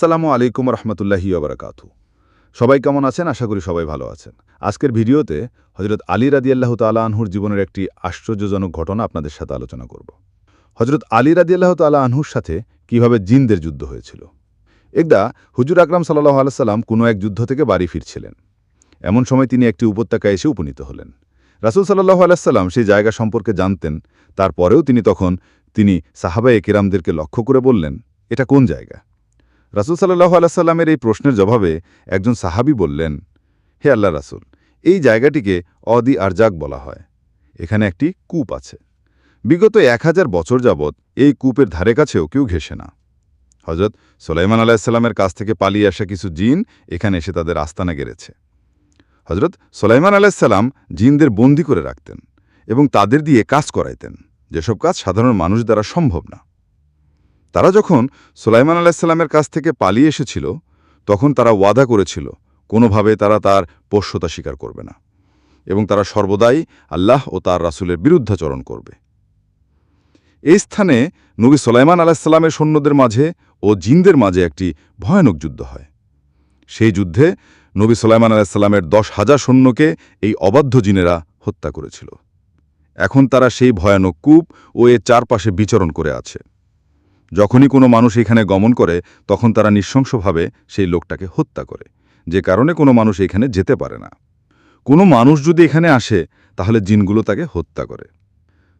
আসসালামু আলাইকুম রহমতুল্লাহি ওবরাকাতু। সবাই কেমন আছেন? আশা করি সবাই ভালো আছেন। আজকের ভিডিওতে হজরত আলী রাদিয়াল্লাহ তালা আনহুর জীবনের একটি আশ্চর্যজনক ঘটনা আপনাদের সাথে আলোচনা করব। হজরত আলী রাদিয়াল্লাহ তালা আনহুর সাথে কীভাবে জিনদের যুদ্ধ হয়েছিল। একদা হুজুর আকরাম সাল্লাহ আলাইসাল্লাম কোনো এক যুদ্ধ থেকে বাড়ি ফিরছিলেন। এমন সময় তিনি একটি উপত্যকায় এসে উপনীত হলেন। রাসুল সাল্লাহ আলাইসাল্লাম সেই জায়গা সম্পর্কে জানতেন। তারপরেও তিনি তখন তিনি সাহাবা একেরামদেরকে লক্ষ্য করে বললেন, এটা কোন জায়গা? রাসুল সাল্লাহ আলাইসাল্লামের এই প্রশ্নের জবাবে একজন সাহাবি বললেন, হে আল্লাহ রাসুল, এই জায়গাটিকে অদি আরজাক বলা হয়। এখানে একটি কূপ আছে। বিগত এক হাজার বছর যাবৎ এই কূপের ধারে কাছেও কেউ ঘেসে না। হজরত সোলাইমান আলাহিসাল্লামের কাছ থেকে পালিয়ে আসা কিছু জিন এখানে এসে তাদের আস্তানা গেড়েছে। হজরত সোলাইমান আলাহিসাল্লাম জিনদের বন্দি করে রাখতেন এবং তাদের দিয়ে কাজ করাইতেন। যেসব কাজ সাধারণ মানুষ দ্বারা সম্ভব না। তারা যখন সুলাইমান আলাহিসাল্লামের কাছ থেকে পালিয়ে এসেছিল, তখন তারা ওয়াদা করেছিল, কোনোভাবে তারা তার পোষ্যতা স্বীকার করবে না এবং তারা সর্বদাই আল্লাহ ও তার রাসুলের বিরুদ্ধাচরণ করবে। এই স্থানে নবী সোলাইমান আলাহিসাল্লামের সৈন্যদের মাঝে ও জিনদের মাঝে একটি ভয়ানক যুদ্ধ হয়। সেই যুদ্ধে নবী সোলাইমান আলাহিসাল্লামের দশ হাজার সৈন্যকে এই অবাধ্য জিনেরা হত্যা করেছিল। এখন তারা সেই ভয়ানক কূপ ও এর চারপাশে বিচরণ করে আছে। যখনই কোনো মানুষ এখানে গমন করে, তখন তারা নৃশংসভাবে সেই লোকটাকে হত্যা করে। যে কারণে কোনো মানুষ এখানে যেতে পারে না। কোনো মানুষ যদি এখানে আসে, তাহলে জিনগুলো তাকে হত্যা করে।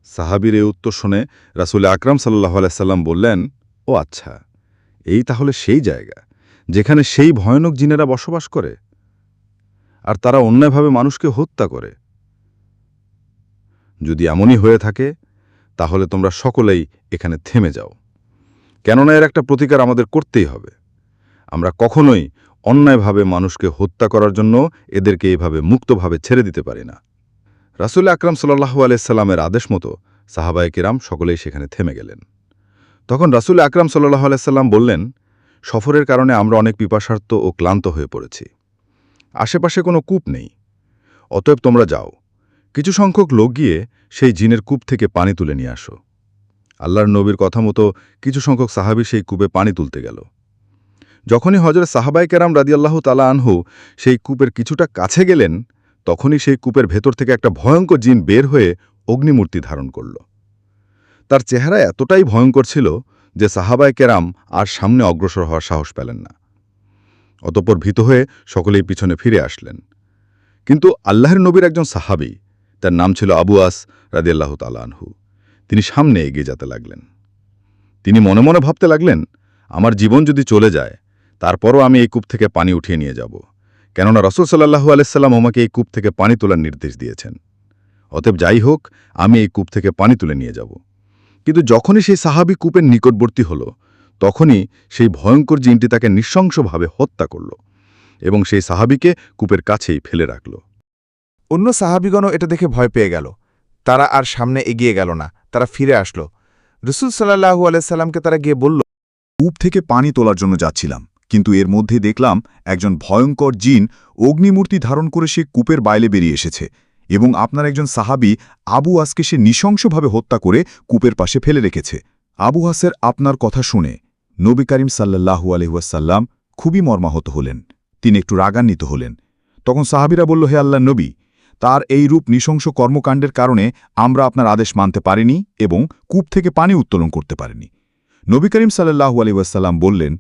সাহাবির এই উত্তর শুনে রাসুল আকরাম সাল্লাহ আলাইসাল্লাম বললেন, ও আচ্ছা এই তাহলে সেই জায়গা, যেখানে সেই ভয়ানক জিনেরা বসবাস করে? আর তারা অন্যায়ভাবে মানুষকে হত্যা করে? যদি এমনই হয়ে থাকে, তাহলে তোমরা সকলেই এখানে থেমে যাও। কেননা এর একটা প্রতিকার আমাদের করতেই হবে। আমরা কখনোই অন্যায়ভাবে মানুষকে হত্যা করার জন্য এদেরকে এভাবে মুক্তভাবে ছেড়ে দিতে পারি না। রাসুল আকরাম সাল্লাহু আলাইসাল্লামের আদেশ মতো সাহাবায় কিরাম সকলেই সেখানে থেমে গেলেন। তখন রাসুল আকরাম সাল্লাহ আলাইসাল্লাম বললেন, সফরের কারণে আমরা অনেক পিপাসার্থ ও ক্লান্ত হয়ে পড়েছি। আশেপাশে কোনো কূপ নেই। অতএব তোমরা যাও। কিছু সংখ্যক লোক গিয়ে সেই জিনের কূপ থেকে পানি তুলে নিয়ে আসো। আল্লাহর নবীর কথা মতো কিছু সংখ্যক সাহাবি সেই কূপে পানি তুলতে গেল। যখনই হজরত সাহাবাই কেরাম রাদিয়াল্লাহ তালা আনহু সেই কূপের কিছুটা কাছে গেলেন, তখনই সেই কূপের ভেতর থেকে একটা ভয়ঙ্কর জিন বের হয়ে অগ্নিমূর্তি ধারণ করল। তার চেহারা এতটাই ভয়ঙ্কর ছিল যে সাহাবায় কেরাম আর সামনে অগ্রসর হওয়ার সাহস পেলেন না। অতপর ভীত হয়ে সকলেই পিছনে ফিরে আসলেন। কিন্তু আল্লাহর নবীর একজন সাহাবি, তার নাম ছিল আবু আস রাদিয়াল্লাহ তালা আনহু। তিনি সামনে এগিয়ে যেতে লাগলেন। তিনি মনে মনে ভাবতে লাগলেন, আমার জীবন যদি চলে যায়, তারপরও আমি এই কূপ থেকে পানি উঠিয়ে নিয়ে যাব। কেননা রসুল সাল্লাহু আলাইসাল্লাম আমাকে এই কূপ থেকে পানি তোলার নির্দেশ দিয়েছেন। অতএব যাই হোক, আমি এই কূপ থেকে পানি তুলে নিয়ে যাব। কিন্তু যখনই সেই সাহাবি কূপের নিকটবর্তী হল, তখনই সেই ভয়ঙ্কর জিনটি তাকে নৃশংসভাবে হত্যা করল এবং সেই সাহাবিকে কূপের কাছেই ফেলে রাখল। অন্য সাহাবিগণও এটা দেখে ভয় পেয়ে গেল। তারা আর সামনে এগিয়ে গেল না। তারা ফিরে আসলো। রসুল সাল্লাহু আলাইসাল্লামকে তারা গিয়ে বলল কূপ থেকে পানি তোলার জন্য যাচ্ছিলাম, কিন্তু এর মধ্যে দেখলাম একজন ভয়ঙ্কর জিন অগ্নিমূর্তি ধারণ করে সে কূপের বাইরে বেরিয়ে এসেছে এবং আপনার একজন সাহাবি আবু আসকে সে নৃশংসভাবে হত্যা করে কূপের পাশে ফেলে রেখেছে। আবু হাসের আপনার কথা শুনে নবী করিম সাল্লাহু আলহাসাল্লাম খুবই মর্মাহত হলেন। তিনি একটু রাগান্বিত হলেন। তখন সাহাবিরা বলল, হে আল্লাহ নবী তার এই রূপ নৃশংস কর্মকাণ্ডের কারণে আমরা আপনার আদেশ মানতে পারিনি এবং কূপ থেকে পানি উত্তোলন করতে পারিনি। নবী করিম সাল্লাহু আলী ওয়াসাল্লাম বললেন,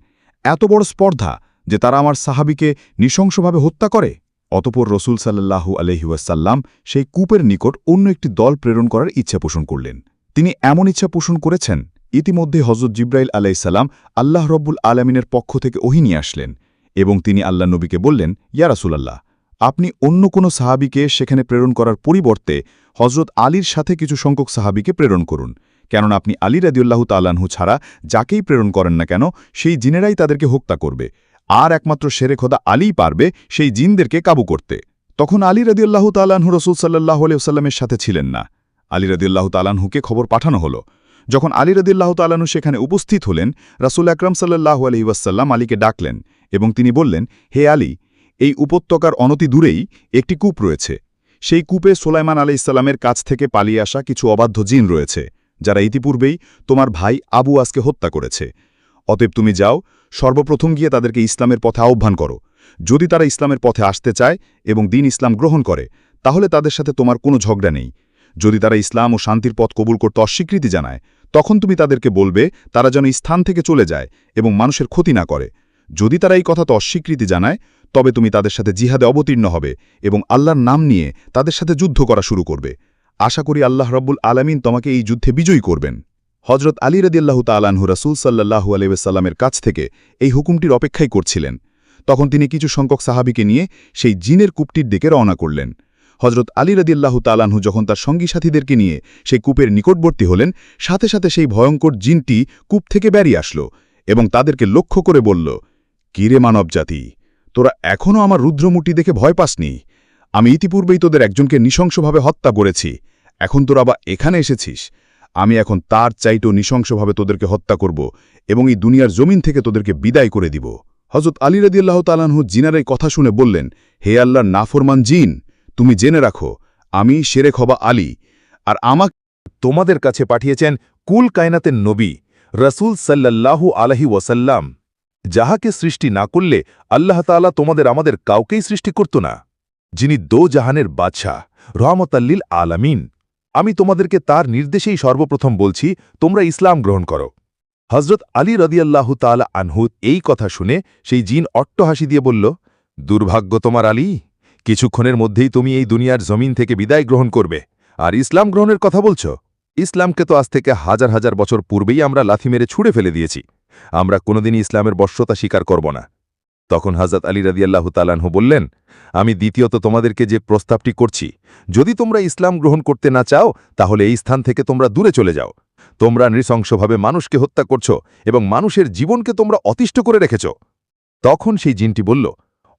এত বড় স্পর্ধা যে তারা আমার সাহাবিকে নৃশংসভাবে হত্যা করে? অতপর রসুল সাল্লাহু আলহিউসাল্লাম সেই কূপের নিকট অন্য একটি দল প্রেরণ করার ইচ্ছা পোষণ করলেন। তিনি এমন ইচ্ছা পোষণ করেছেন, ইতিমধ্যে হজরত জিব্রাইল আলাইসাল্লাম আল্লাহ রব্বুল আলমিনের পক্ষ থেকে ওহি নিয়ে আসলেন এবং তিনি আল্লাহ নবীকে বললেন, ইয়া রাসুলাল্লাহ আপনি অন্য কোনো সাহাবিকে সেখানে প্রেরণ করার পরিবর্তে হজরত আলীর সাথে কিছু সংখ্যক সাহাবিকে প্রেরণ করুন। কেননা আপনি আলী রাদিউল্লাহ তাল্লাহু ছাড়া যাকেই প্রেরণ করেন না কেন, সেই জিনেরাই তাদেরকে হত্যা করবে। আর একমাত্র সেরে খোদা আলীই পারবে সেই জিনদেরকে কাবু করতে। তখন আলী রাদিউল্লাহ তাল্লাহু রসুল সাল্লাহ আলিয়াল্লামের সাথে ছিলেন না। আলী রাদিউল্লাহ তাল্লাহুকে খবর পাঠানো হলো। যখন আলী রদিল্লাহ তাল্লাহু সেখানে উপস্থিত হলেন, রাসুল আকরম সাল্লাহ আলি ওয়াসাল্লাম আলীকে ডাকলেন এবং তিনি বললেন, হে আলী এই উপত্যকার অনতি দূরেই একটি কূপ রয়েছে। সেই কূপে সোলাইমান আলাইসাল্লামের কাছ থেকে পালিয়ে আসা কিছু অবাধ্য জিন রয়েছে, যারা ইতিপূর্বেই তোমার ভাই আবু আসকে হত্যা করেছে। অতএব তুমি যাও, সর্বপ্রথম গিয়ে তাদেরকে ইসলামের পথে আহ্বান করো। যদি তারা ইসলামের পথে আসতে চায় এবং দিন ইসলাম গ্রহণ করে, তাহলে তাদের সাথে তোমার কোনো ঝগড়া নেই। যদি তারা ইসলাম ও শান্তির পথ কবুল করতে অস্বীকৃতি জানায়, তখন তুমি তাদেরকে বলবে, তারা যেন স্থান থেকে চলে যায় এবং মানুষের ক্ষতি না করে। যদি তারা এই কথাতে অস্বীকৃতি জানায় তবে তুমি তাদের সাথে জিহাদে অবতীর্ণ হবে এবং আল্লাহর নাম নিয়ে তাদের সাথে যুদ্ধ করা শুরু করবে। আশা করি আল্লাহ রব্বুল আলামিন তোমাকে এই যুদ্ধে বিজয়ী করবেন। হজরত আলী রদিয়াল্লাহ তালানহু রাসুল সাল্লাহু আলাইসাল্লামের কাছ থেকে এই হুকুমটির অপেক্ষাই করছিলেন। তখন তিনি কিছু সংখ্যক সাহাবিকে নিয়ে সেই জিনের কূপটির দিকে রওনা করলেন। হজরত আলী রদিয়াল্লাহু তালানহু যখন তার সঙ্গী সাথীদেরকে নিয়ে সেই কূপের নিকটবর্তী হলেন, সাথে সাথে সেই ভয়ঙ্কর জিনটি কূপ থেকে বেরিয়ে আসলো এবং তাদেরকে লক্ষ্য করে বলল, কিরে মানবজাতি তোরা এখনও আমার রুদ্রমূর্তি দেখে ভয় পাসনি। আমি ইতিপূর্বেই তোদের একজনকে নৃশংসভাবে হত্যা করেছি। এখন তোরা বা এখানে এসেছিস। আমি এখন তার চাইতেও নৃশংসভাবে তোদেরকে হত্যা করব এবং এই দুনিয়ার জমিন থেকে তোদেরকে বিদায় করে দিব। হজরত আলী রদিয়াল্লাহ তালানহু জিনার এই কথা শুনে বললেন, হে আল্লাহর নাফরমান জিন, তুমি জেনে রাখো, আমি শেরেখ হবা আলী। আর আমাকে তোমাদের কাছে পাঠিয়েছেন কুল কায়নাতের নবী, রসুল সাল্লাল্লাহু আলহি ওয়াসাল্লাম। যাহাকে সৃষ্টি না করলে আল্লাহ তাআলা তোমাদের আমাদের কাউকেই সৃষ্টি করত না। যিনি দো জাহানের বাদশাহ রহমতাল্লিল আলামিন। আমি তোমাদেরকে তার নির্দেশেই সর্বপ্রথম বলছি, তোমরা ইসলাম গ্রহণ করো। হজরত আলী রদিয়াল্লাহু তাআলা আনহুত এই কথা শুনে সেই জিন অট্টহাসি দিয়ে বলল, দুর্ভাগ্য তোমার আলী, কিছুক্ষণের মধ্যেই তুমি এই দুনিয়ার জমিন থেকে বিদায় গ্রহণ করবে। আর ইসলাম গ্রহণের কথা বলছ? ইসলামকে তো আজ থেকে হাজার হাজার বছর পূর্বেই আমরা লাথি মেরে ছুঁড়ে ফেলে দিয়েছি। আমরা কোনোদিনই ইসলামের বর্ষতা স্বীকার করব না। তখন হাজরত আলী রাদিয়াল্লাহু তালানহু বললেন, আমি দ্বিতীয়ত তোমাদেরকে যে প্রস্তাবটি করছি, যদি তোমরা ইসলাম গ্রহণ করতে না চাও, তাহলে এই স্থান থেকে তোমরা দূরে চলে যাও। তোমরা নৃশংসভাবে মানুষকে হত্যা করছ এবং মানুষের জীবনকে তোমরা অতিষ্ঠ করে রেখেছ। তখন সেই জিনটি বলল,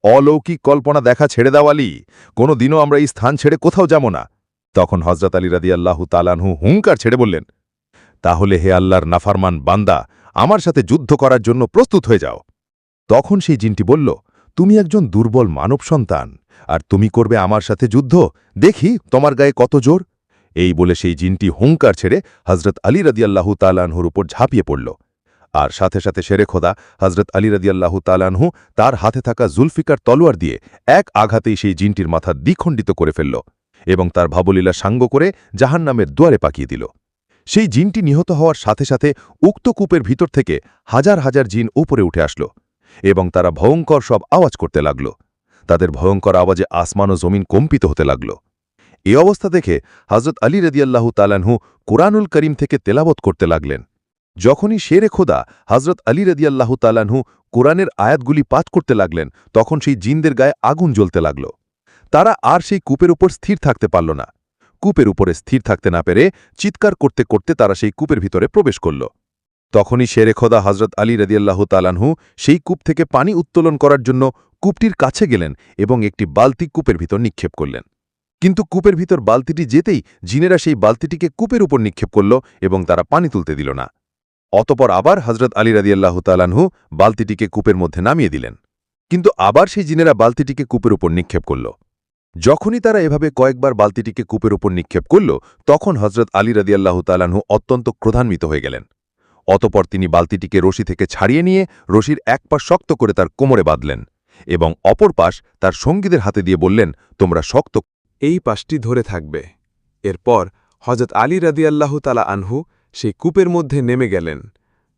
অলৌকিক কল্পনা দেখা ছেড়ে দাও আলী কোনো দিনও আমরা এই স্থান ছেড়ে কোথাও যাব না। তখন হজরত আলী রাদিয়াল্লাহু তালানহু হুঙ্কার ছেড়ে বললেন, তাহলে হে আল্লাহর নাফারমান বান্দা আমার সাথে যুদ্ধ করার জন্য প্রস্তুত হয়ে যাও। তখন সেই জিনটি বলল, তুমি একজন দুর্বল মানব সন্তান, আর তুমি করবে আমার সাথে যুদ্ধ। দেখি তোমার গায়ে কত জোর? এই বলে সেই জিনটি হুঙ্কার ছেড়ে হজরত আলী রদিয়াল্লাহু তালানহুর উপর ঝাঁপিয়ে পড়ল। আর সাথে সাথে সেরে খোদা হজরত আলী রদিয়াল্লাহু তালানহু তার হাতে থাকা জুলফিকার তলোয়ার দিয়ে এক আঘাতেই সেই জিনটির মাথা দ্বিখণ্ডিত করে ফেলল এবং তার ভাবলীলা সাঙ্গ করে জাহান্নামের দুয়ারে পাকিয়ে দিল। সেই জিনটি নিহত হওয়ার সাথে সাথে উক্ত কূপের ভিতর থেকে হাজার হাজার জিন উপরে উঠে আসলো এবং তারা ভয়ঙ্কর সব আওয়াজ করতে লাগল। তাদের ভয়ঙ্কর আওয়াজে আসমান ও জমিন কম্পিত হতে লাগল। এই অবস্থা দেখে হজরত আলী রদিয়াল্লাহু তালানহু কোরআনুল করিম থেকে তেলাবত করতে লাগলেন। যখনই শেরে খোদা হজরত আলী রদিয়াল্লাহু তালানহু কোরআনের আয়াতগুলি পাঠ করতে লাগলেন, তখন সেই জিনদের গায়ে আগুন জ্বলতে লাগল। তারা আর সেই কূপের উপর স্থির থাকতে পারল না। কূপের উপরে স্থির থাকতে না পেরে চিৎকার করতে করতে তারা সেই কূপের ভিতরে প্রবেশ করল। তখনই শেরে খোদা হজরত আলী রদিয়াল্লাহ তালানহু সেই কূপ থেকে পানি উত্তোলন করার জন্য কূপটির কাছে গেলেন এবং একটি বালতি কূপের ভিতর নিক্ষেপ করলেন। কিন্তু কূপের ভিতর বালতিটি যেতেই জিনেরা সেই বালতিটিকে কূপের উপর নিক্ষেপ করল এবং তারা পানি তুলতে দিল না। অতপর আবার হজরত আলী রাদিয়াল্লাহ তালানহু বালতিটিকে কূপের মধ্যে নামিয়ে দিলেন। কিন্তু আবার সেই জিনেরা বালতিটিকে কূপের উপর নিক্ষেপ করল। যখনই তারা এভাবে কয়েকবার বালতিটিকে কূপের উপর নিক্ষেপ করল, তখন হজরত আলী রাদিয়াল্লাহ তালানহু অত্যন্ত ক্রোধান্বিত হয়ে গেলেন। অতপর তিনি বালতিটিকে রশি থেকে ছাড়িয়ে নিয়ে রশির এক পাশ শক্ত করে তার কোমরে বাঁধলেন এবং অপর পাশ তার সঙ্গীদের হাতে দিয়ে বললেন, তোমরা শক্ত এই পাশটি ধরে থাকবে। এরপর হজরত আলী রাদিয়াল্লাহু তালা আনহু সেই কূপের মধ্যে নেমে গেলেন।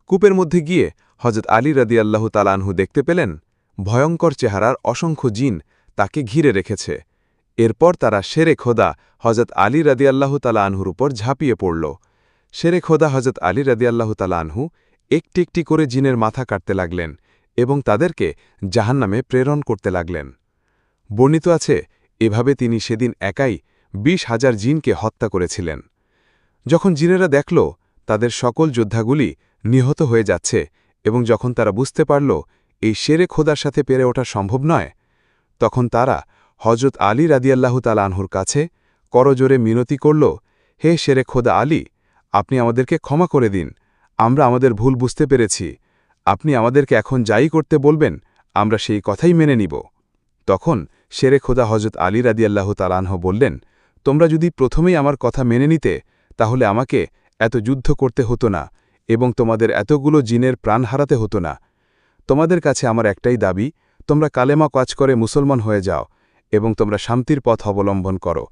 কূপের মধ্যে গিয়ে হজরত আলী রাদিয়াল্লাহু তালা আনহু দেখতে পেলেন, ভয়ঙ্কর চেহারার অসংখ্য জিন তাকে ঘিরে রেখেছে। এরপর তারা শেরে খোদা হজরত আলী রাদিয়াল্লাহু তালা আনহুর উপর ঝাঁপিয়ে পড়ল। শেরে খোদা হজরত আলী রাদিয়াল্লাহু তালা আনহু একটি একটি করে জিনের মাথা কাটতে লাগলেন এবং তাদেরকে জাহান্নামে প্রেরণ করতে লাগলেন। বর্ণিত আছে, এভাবে তিনি সেদিন একাই বিশ হাজার জিনকে হত্যা করেছিলেন। যখন জিনেরা দেখল, তাদের সকল যোদ্ধাগুলি নিহত হয়ে যাচ্ছে এবং যখন তারা বুঝতে পারল, এই শেরে খোদার সাথে পেরে ওঠা সম্ভব নয়, তখন তারা হজরত আলী রাদিয়াল্লাহু তালানহুর কাছে করজোরে মিনতি করল, হে শেরে খোদা আলী, আপনি আমাদেরকে ক্ষমা করে দিন, আমরা আমাদের ভুল বুঝতে পেরেছি, আপনি আমাদেরকে এখন যাই করতে বলবেন, আমরা সেই কথাই মেনে নিব। তখন শেরে খোদা হজরত আলী রাদিয়াল্লাহু তালানহ বললেন, তোমরা যদি প্রথমেই আমার কথা মেনে নিতে, তাহলে আমাকে এত যুদ্ধ করতে হতো না এবং তোমাদের এতগুলো জিনের প্রাণ হারাতে হতো না। তোমাদের কাছে আমার একটাই দাবি, তোমরা কালেমা কাজ করে মুসলমান হয়ে যাও এবং তোমরা শান্তির পথ অবলম্বন করো।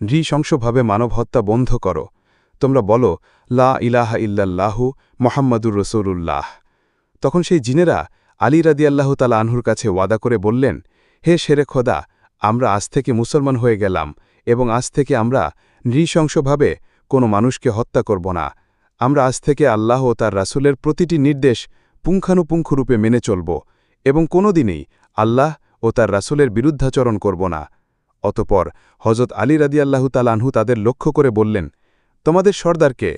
নৃশংসভাবে মানব হত্যা বন্ধ করো। তোমরা বলো, লা ইলাহা ইল্লাল্লাহু মোহাম্মদুর রসুল্লাহ তখন সেই জিনেরা আলী রাদিয়াল্লাহ তালা আনহুর কাছে ওয়াদা করে বললেন, হে শেরে খোদা, আমরা আজ থেকে মুসলমান হয়ে গেলাম এবং আজ থেকে আমরা নৃশংসভাবে কোনো মানুষকে হত্যা করব না। আমরা আজ থেকে আল্লাহ ও তার রাসূলের প্রতিটি নির্দেশ পুঙ্খানুপুঙ্খরূপে মেনে চলব এবং কোনোদিনই আল্লাহ ও তার রাসূলের বিরুদ্ধাচরণ করব না। অতপর হজরত আলী রাদিয়াল্লাহু তালানহু তাদের লক্ষ্য করে বললেন, তোমাদের সর্দারকে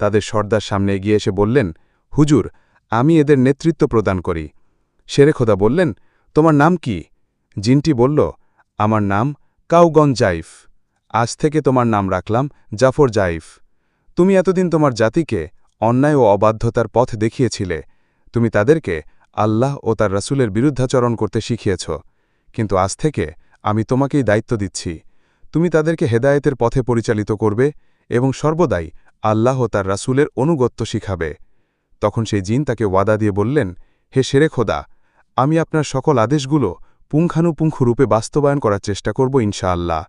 তাদের সর্দার সামনে এগিয়ে এসে বললেন, হুজুর, আমি এদের নেতৃত্ব প্রদান করি। শেরে খোদা বললেন, তোমার নাম কি? জিনটি বলল, আমার নাম কাউগন জাইফ। আজ থেকে তোমার নাম রাখলাম জাফর জাইফ। তুমি এতদিন তোমার জাতিকে অন্যায় ও অবাধ্যতার পথ দেখিয়েছিলে। তুমি তাদেরকে আল্লাহ ও তার রাসূলের বিরুদ্ধাচরণ করতে শিখিয়েছ। কিন্তু আজ থেকে আমি তোমাকেই দায়িত্ব দিচ্ছি। তুমি তাদেরকে হেদায়েতের পথে পরিচালিত করবে এবং সর্বদাই আল্লাহ ও তার রাসূলের অনুগত্য শিখাবে। তখন সেই জিন তাকে ওয়াদা দিয়ে বললেন, হে শেরে খোদা, আমি আপনার সকল আদেশগুলো পুঙ্খানুপুঙ্খ রূপে বাস্তবায়ন করার চেষ্টা করব ইনশাআল্লাহ।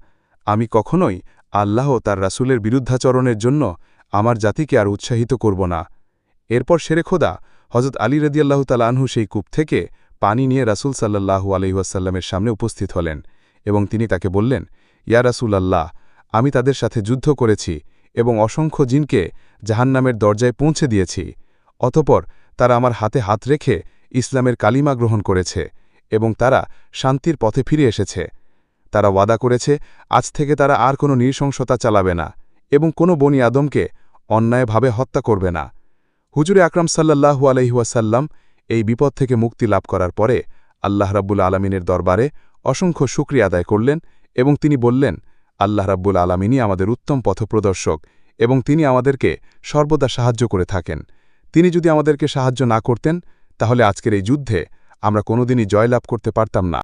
আমি কখনোই আল্লাহ ও তার রাসূলের বিরুদ্ধাচরণের জন্য আমার জাতিকে আর উৎসাহিত করব না। এরপর শেরে খোদা হজরত আলী রদিয়াল্লাহ তালানহু সেই কূপ থেকে পানি নিয়ে রাসূল সাল্লাহু আলহিহাসাল্লামের সামনে উপস্থিত হলেন এবং তিনি তাকে বললেন, ইয়া রাসূল আল্লাহ আমি তাদের সাথে যুদ্ধ করেছি এবং অসংখ্য জিনকে জাহান্নামের দরজায় পৌঁছে দিয়েছি, অতপর তারা আমার হাতে হাত রেখে ইসলামের কালিমা গ্রহণ করেছে এবং তারা শান্তির পথে ফিরে এসেছে। তারা ওয়াদা করেছে, আজ থেকে তারা আর কোনো নৃশংসতা চালাবে না এবং কোনো বনি আদমকে অন্যায়ভাবে হত্যা করবে না। হুজুরে আকরাম সাল্লাহু আলহিহাসাল্লাম এই বিপদ থেকে মুক্তি লাভ করার পরে আল্লাহ রাব্বুল আলমিনের দরবারে অসংখ্য শুক্রিয়া আদায় করলেন এবং তিনি বললেন, আল্লাহ রাব্বুল আলমিনই আমাদের উত্তম পথপ্রদর্শক এবং তিনি আমাদেরকে সর্বদা সাহায্য করে থাকেন। তিনি যদি আমাদেরকে সাহায্য না করতেন, তাহলে আজকের এই যুদ্ধে আমরা কোনোদিনই জয়লাভ করতে পারতাম না।